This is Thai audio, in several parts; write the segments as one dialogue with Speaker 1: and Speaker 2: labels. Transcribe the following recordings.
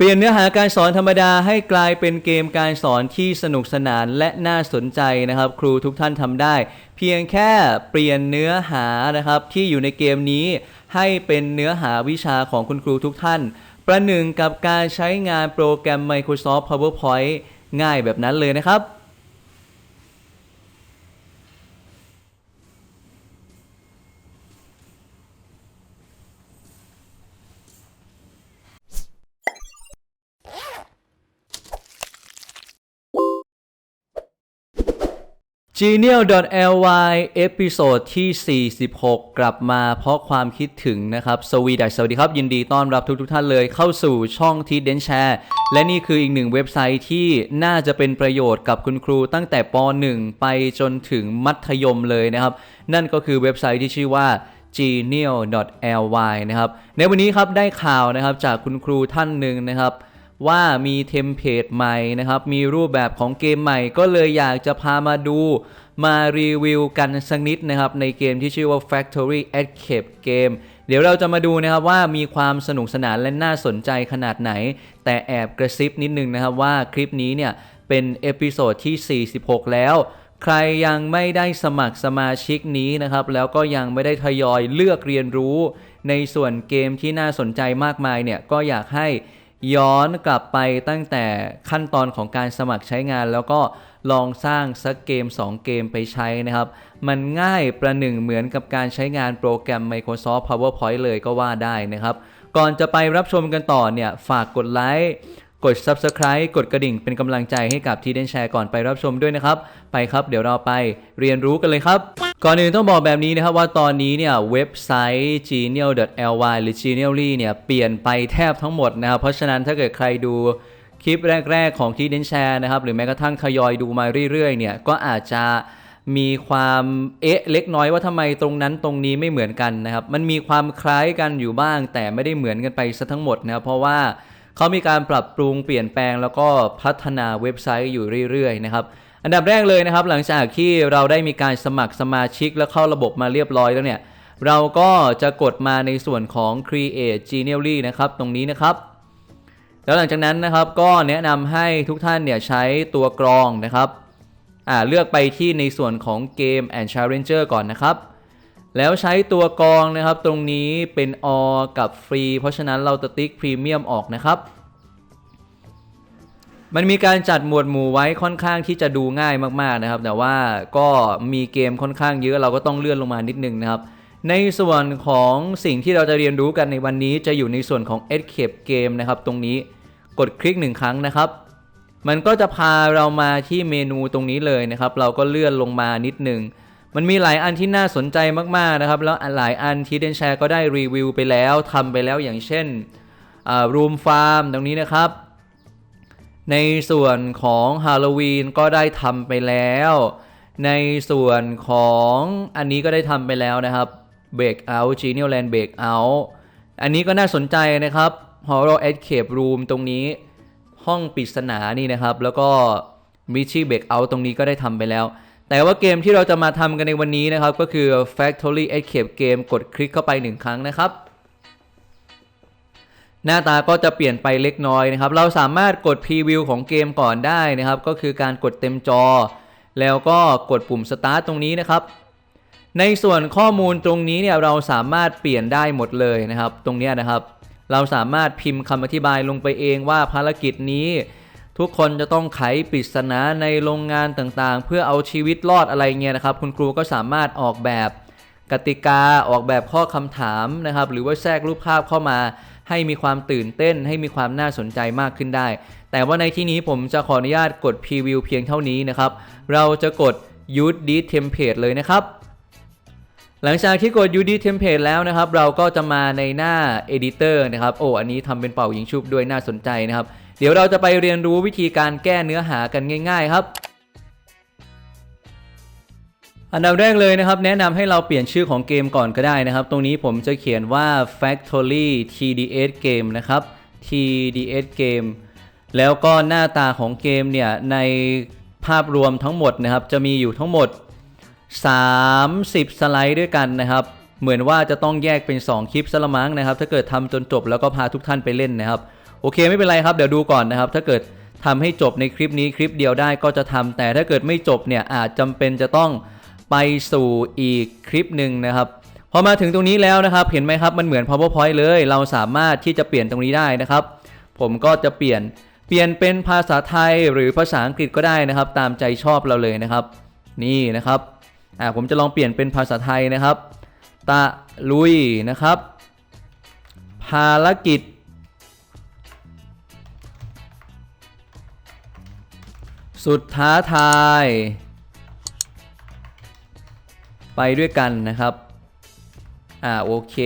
Speaker 1: เปลี่ยนเนื้อหาการสอนธรรมดาให้กลายเป็นเกมการสอนที่สนุกสนานและน่าสนใจนะครับ ครูทุกท่านทำได้ เพียงแค่เปลี่ยนเนื้อหานะครับที่อยู่ในเกมนี้ ให้เป็นเนื้อหาวิชาของคุณครูทุกท่าน ประหนึ่งกับการใช้งานโปรแกรม Microsoft PowerPoint ง่ายแบบนั้นเลยนะครับ genial.ly เอพิโซดที่ 46 กลับมาเพราะความคิดถึงนะครับ สวีดัสสวัสดีครับ ยินดีต้อนรับทุกทท่านเลยเข้าสู่ช่องทีเดนแชร์และนี่คืออีกหนึ่งเว็บไซต์ที่น่าจะเป็นประโยชน์กับคุณครูตั้งแต่ป .1 ไปจนถึงมัธยมเลยนะครับ นั่นก็คือเว็บไซต์ที่ชื่อว่า genial.ly นะครับ ในวันนี้ครับได้ข่าวนะครับจากคุณครูท่านหนึ่งนะครับ ว่ามีเทมเพลตใหม่นะครับ มีรูปแบบของเกมใหม่ ก็เลยอยากจะพามาดูมารีวิวกันสักนิดนะครับ ในเกมที่ชื่อว่า Factory Escape Game เดี๋ยวเราจะมาดูนะครับว่ามีความสนุกสนานและน่าสนใจขนาดไหน แต่แอบกระซิบนิดนึงนะครับว่าคลิปนี้เนี่ยเป็นเอพิโซดที่ 46 แล้วใครยังไม่ได้สมัครสมาชิกนี้นะครับ แล้วก็ยังไม่ได้ทยอยเลือกเรียนรู้ ในส่วนเกมที่น่าสนใจมากมายเนี่ยก็อยากให้ ย้อนกลับไปตั้งแต่ขั้นตอนของการสมัครใช้งาน แล้วก็ลองสร้างสักเกม 2 เกมไปใช้นะครับ มันง่ายประหนึ่งเหมือนกับการใช้งานโปรแกรม Microsoft PowerPoint เลยก็ว่าได้นะครับ ก่อนจะไปรับชมกันต่อเนี่ย ฝากกดไลค์ กด Subscribe กดกระดิ่งเป็นกำลังใจให้กับทีเดนแชร์ก่อนไปรับชมด้วยนะครับ ไปครับเดี๋ยวเราไปเรียนรู้กันเลยครับ ก่อนอื่นต้องบอกแบบนี้นะครับว่าตอนนี้เนี่ยเว็บไซต์ genial.ly หรือ genially เนี่ยเปลี่ยนไปแทบทั้งหมดนะครับเพราะฉะนั้นถ้าเกิดใครดูคลิปแรก ๆ ของทีเดนแชร์นะครับหรือแม้กระทั่งทยอยดูมาเรื่อยๆเนี่ยก็อาจจะมีความเอ๊ะเล็กน้อยว่าทำไมตรงนั้นตรงนี้ไม่เหมือนกันนะครับ มันมีความคล้ายกันอยู่บ้าง แต่ไม่ได้เหมือนกันไปซะทั้งหมดนะครับเพราะว่า เขามีการปรับปรุงเปลี่ยนแปลงแล้วก็พัฒนาเว็บไซต์อยู่เรื่อยๆนะครับอันดับแรกเลยนะครับ หลังจากที่เราได้มีการสมัครสมาชิกและเข้าระบบมาเรียบร้อยแล้วเนี่ยเราก็จะกดมาในส่วนของ Create Genially นะครับตรงนี้นะครับ แล้วหลังจากนั้นนะครับก็แนะนำให้ทุกท่านเนี่ยใช้ตัวกรองนะครับเลือกไปที่ในส่วนของเกม and Challenger ก่อนนะครับ แล้วใช้ตัวกรองนะครับ ตรงนี้เป็น all กับฟรี เพราะฉะนั้นเราจะติ๊กพรีเมียมออกนะครับ มันมีการจัดหมวดหมู่ไว้ค่อนข้างที่จะดูง่ายมากๆนะครับ แต่ว่าก็มีเกมค่อนข้างเยอะเราก็ต้องเลื่อนลงมานิดนึงนะครับ ในส่วนของสิ่งที่เราจะเรียนรู้กันในวันนี้จะอยู่ในส่วนของ Escape Game นะครับ ตรงนี้กดคลิกหนึ่งครั้งนะครับ มันก็จะพาเรามาที่เมนูตรงนี้เลยนะครับ เราก็เลื่อนลงมานิดนึง มันมีหลายอันที่น่าสนใจมากๆนะครับ แล้วหลายอันที่เดนแชร์ก็ได้รีวิวไปแล้วทำไปแล้วอย่างเช่นรูมฟาร์มตรงนี้นะครับ ในส่วนของฮาโลวีนก็ได้ทำไปแล้ว ในส่วนของอันนี้ก็ได้ทำไปแล้วนะครับ Breakout Genial Land Breakout อันนี้ก็น่าสนใจนะครับ Horror Escape Room ตรงนี้ห้องปริศนานี่นะครับ แล้วก็ m i c h i Breakout ตรงนี้ก็ได้ทำไปแล้ว แต่ว่าเกมที่เราจะมาทำกันในวันนี้นะครับ ก็คือ Factory Escape Game กดคลิกเข้าไปหนึ่งครั้งนะครับ หน้าตาก็จะเปลี่ยนไปเล็กน้อยนะครับ เราสามารถกดพรีวิวของเกมก่อนได้นะครับ ก็คือการกดเต็มจอ แล้วก็กดปุ่ม Start ตรงนี้นะครับ ในส่วนข้อมูลตรงนี้เนี่ยเราสามารถเปลี่ยนได้หมดเลยนะครับ ตรงนี้นะครับ เราสามารถพิมพ์คำอธิบายลงไปเองว่าภารกิจนี้ ทุกคนจะต้องไขปริศนาในโรงงานต่างๆ เพื่อเอาชีวิตรอดอะไรเงี้ยนะครับ คุณครูก็สามารถออกแบบกติกาออกแบบข้อคำถามนะครับ หรือว่าแทรกรูปภาพเข้ามา ให้มีความตื่นเต้น ให้มีความน่าสนใจมากขึ้นได้ แต่ว่าในที่นี้ผมจะขออนุญาตกดพรีวิวเพียงเท่านี้นะครับ เราจะกด use this template เลยนะครับ หลังจากที่กด UD template แล้วนะครับ เราก็จะมาในหน้า editor นะครับ โอ้ อันนี้ทำเป็นเป่ายิงชุบด้วยน่าสนใจนะครับ เดี๋ยวเราจะไปเรียนรู้วิธีการแก้เนื้อหากันง่าย ๆ ครับ อันดับแรกเลยนะครับ แนะนำให้เราเปลี่ยนชื่อของเกมก่อนก็ได้นะครับ ตรงนี้ผมจะเขียนว่า Factory TDS Game นะครับ TDS Game แล้วก็หน้าตาของเกมเนี่ย ในภาพรวมทั้งหมดนะครับ จะมีอยู่ทั้งหมด 30 สไลด์ด้วยกันนะครับ เหมือนว่าจะต้องแยกเป็น 2 คลิปสละมั้งนะครับ ถ้าเกิดทำจนจบแล้วก็พาทุกท่านไปเล่นนะครับ โอเคไม่เป็นไรครับเดี๋ยวดูก่อนนะครับ ถ้าเกิดทำให้จบในคลิปนี้คลิปเดียวได้ก็จะทำแต่ถ้าเกิดไม่จบเนี่ยอาจจำเป็นจะต้องไปสู่อีกคลิปหนึ่งนะครับพอมาถึงตรงนี้แล้วนะครับ เห็นไหมครับมันเหมือน powerpoint เลย เราสามารถที่จะเปลี่ยนตรงนี้ได้นะครับ ผมก็จะเปลี่ยนเปลี่ยนเป็นภาษาไทยหรือภาษาอังกฤษก็ได้นะครับ ตามใจชอบเราเลยนะครับ นี่นะครับอ่าผมจะลองเปลี่ยนเป็นภาษาไทยนะครับ ตะลุยนะครับ ภารกิจ สุดท้าทาย ไปด้วยกันนะครับ อ่าโอเค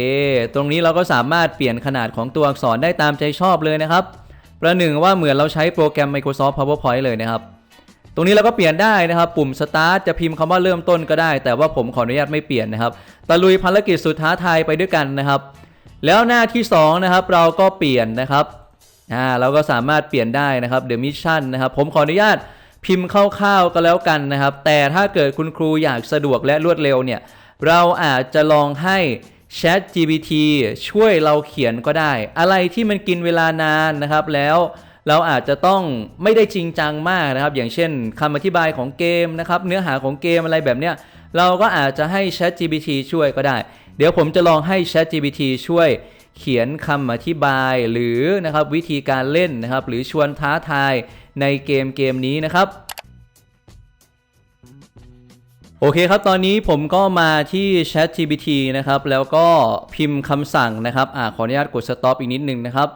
Speaker 1: ตรงนี้เราก็สามารถเปลี่ยนขนาดของตัวอักษรได้ตามใจชอบเลยนะครับ ประหนึ่งว่าเหมือนเราใช้โปรแกรม Microsoft PowerPoint เลยนะครับ ตรงนี้เราก็เปลี่ยนได้นะครับ ปุ่ม Start จะพิมพ์คำว่าเริ่มต้นก็ได้ แต่ว่าผมขออนุญาตไม่เปลี่ยนนะครับ ตะลุยภารกิจสุดท้าทายไปด้วยกันนะครับ แล้วหน้าที่สองนะครับเราก็เปลี่ยนนะครับอ่าเราก็สามารถเปลี่ยนได้นะครับ The Mission นะครับ ผมขออนุญาต พิมพ์คร่าวๆก็แล้วกันนะครับ แต่ถ้าเกิดคุณครูอยากสะดวกและรวดเร็วเนี่ย เราอาจจะลองให้ Chat GPT ช่วยเราเขียนก็ได้ อะไรที่มันกินเวลานานนะครับแล้วเราอาจจะต้องไม่ได้จริงจังมากนะครับ อย่างเช่นคำอธิบายของเกมนะครับ เนื้อหาของเกมอะไรแบบเนี้ยเราก็อาจจะให้ Chat GPT ช่วยก็ได้ เดี๋ยวผมจะลองให้ Chat GPT ช่วย เขียนคำอธิบายหรือนะครับวิธีการเล่นนะครับ หรือชวนท้าทายในเกมเกมนี้นะครับโอเคครับ ตอนนี้ผมก็มาที่ Chat GPT นะครับ แล้วก็พิมพ์คำสั่งนะครับ อ่า ขออนุญาตกด stop อีกนิดนึงนะครับ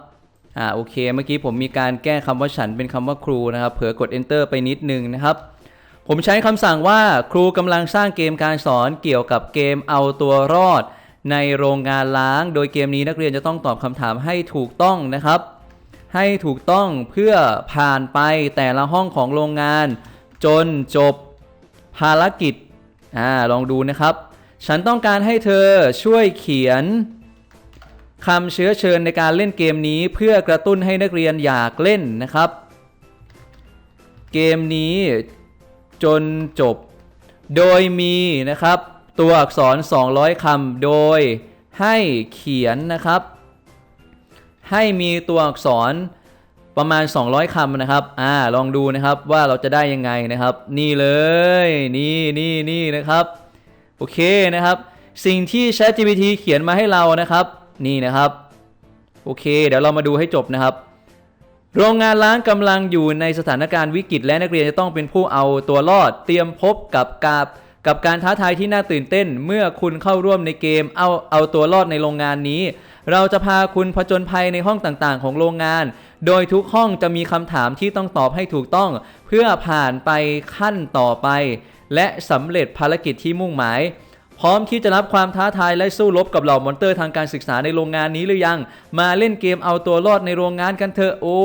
Speaker 1: อ่า โอเค เมื่อกี้ผมมีการแก้คำว่าฉันเป็นคำว่าครูนะครับ เผลอกด enter ไปนิดนึงนะครับ ผมใช้คำสั่งว่าครูกำลังสร้างเกมการสอนเกี่ยวกับเกมเอาตัวรอด ในโรงงานล้าง โดยเกมนี้นักเรียนจะต้องตอบคำถามให้ถูกต้องนะครับ ให้ถูกต้องเพื่อผ่านไปแต่ละห้องของโรงงาน จนจบภารกิจอ่าลองดูนะครับ ฉันต้องการให้เธอช่วยเขียนคำเชื้อเชิญในการเล่นเกมนี้เพื่อกระตุ้นให้นักเรียนอยากเล่นนะครับ เกมนี้จนจบ โดยมีนะครับ ตัวอักษร 200 คำ โดยให้เขียนนะครับ ให้มีตัวอักษรประมาณ 200 คำนะครับ อ่า ลองดูนะครับว่าเราจะได้ยังไงนะครับ นี่เลย นี่นี่นี่นะครับ โอเคนะครับ สิ่งที่ ChatGPT เขียนมาให้เรานะครับ นี่นะครับ โอเค เดี๋ยวเรามาดูให้จบนะครับ โรงงานล้างกำลังอยู่ในสถานการณ์วิกฤตและนักเรียนจะต้องเป็นผู้เอาตัวรอด เตรียมพบกับกับ กับการท้าทายที่น่าตื่นเต้นเมื่อคุณเข้าร่วมในเกมเอาเอาตัวรอดในโรงงานนี้ เราจะพาคุณผจญภัยในห้องต่างๆ ของโรงงาน โดยทุกห้องจะมีคำถามที่ต้องตอบให้ถูกต้อง เพื่อผ่านไปขั้นต่อไป และสำเร็จภารกิจที่มุ่งหมายพร้อมที่จะรับความท้าทายและสู้รบกับเหล่ามอนเตอร์ทางการศึกษาในโรงงานนี้หรือยัง มาเล่นเกมเอาตัวรอดในโรงงานกันเถอะ โอ้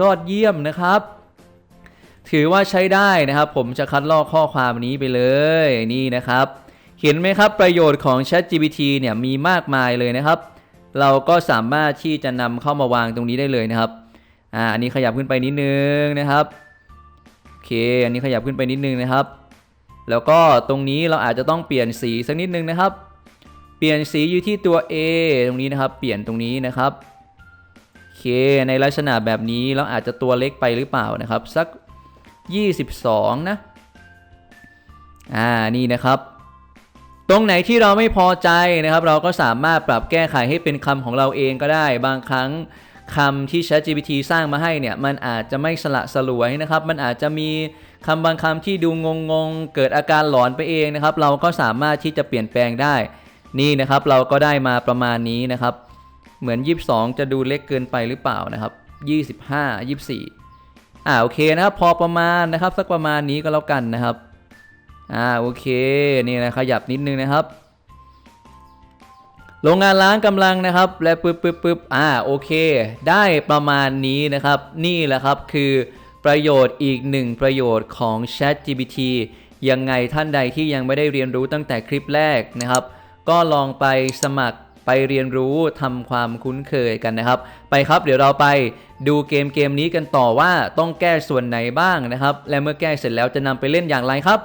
Speaker 1: ยอดเยี่ยมนะครับ ถือว่าใช้ได้นะครับ ผมจะคัดลอกข้อความนี้ไปเลยนี่นะครับ เห็นไหมครับประโยชน์ของ ChatGPT เนี่ยมีมากมายเลยนะครับ เราก็สามารถที่จะนำเข้ามาวางตรงนี้ได้เลยนะครับอ่าอันนี้ขยับขึ้นไปนิดนึงนะครับโอเค อันนี้ขยับขึ้นไปนิดนึงนะครับ แล้วก็ตรงนี้เราอาจจะต้องเปลี่ยนสีสักนิดนึงนะครับ เปลี่ยนสีอยู่ที่ตัว A ตรงนี้นะครับ เปลี่ยนตรงนี้นะครับโอเคในลักษณะแบบนี้เราอาจจะตัวเล็กไปหรือเปล่านะครับ สัก 22 นะ อ่า นี่นะครับ ตรงไหนที่เราไม่พอใจนะครับ เราก็สามารถปรับแก้ไขให้เป็นคำของเราเองก็ได้ บางครั้งคำที่ ChatGPT สร้างมาให้เนี่ย มันอาจจะไม่สละสลวยนะครับ มันอาจจะมีคำบางคำที่ดูงงงๆเกิดอาการหลอนไปเองนะครับ เราก็สามารถที่จะเปลี่ยนแปลงได้ นี่นะครับ เราก็ได้มาประมาณนี้นะครับ เหมือน 22 จะดูเล็กเกินไปหรือเปล่านะครับ 25 24 อ่าโอเคนะครับพอประมาณนะครับ สักประมาณนี้ก็แล้วกันนะครับอ่าโอเคนี่นะขยับนิดนึงนะครับ โรงงานล้างกำลังนะครับ และปึ๊บปึ๊บปึ๊บอ่าโอเค ได้ประมาณนี้นะครับ นี่แหละครับคือประโยชน์อีกหนึ่งประโยชน์ของ ChatGPT ยังไงท่านใดที่ยังไม่ได้เรียนรู้ตั้งแต่คลิปแรกนะครับ ก็ลองไปสมัคร ไปเรียนรู้ทำความคุ้นเคยกันนะครับ ไปครับเดี๋ยวเราไปดูเกมเกมนี้กันต่อว่าต้องแก้ส่วนไหนบ้างนะครับ และเมื่อแก้เสร็จแล้วจะนำไปเล่นอย่างไรครับ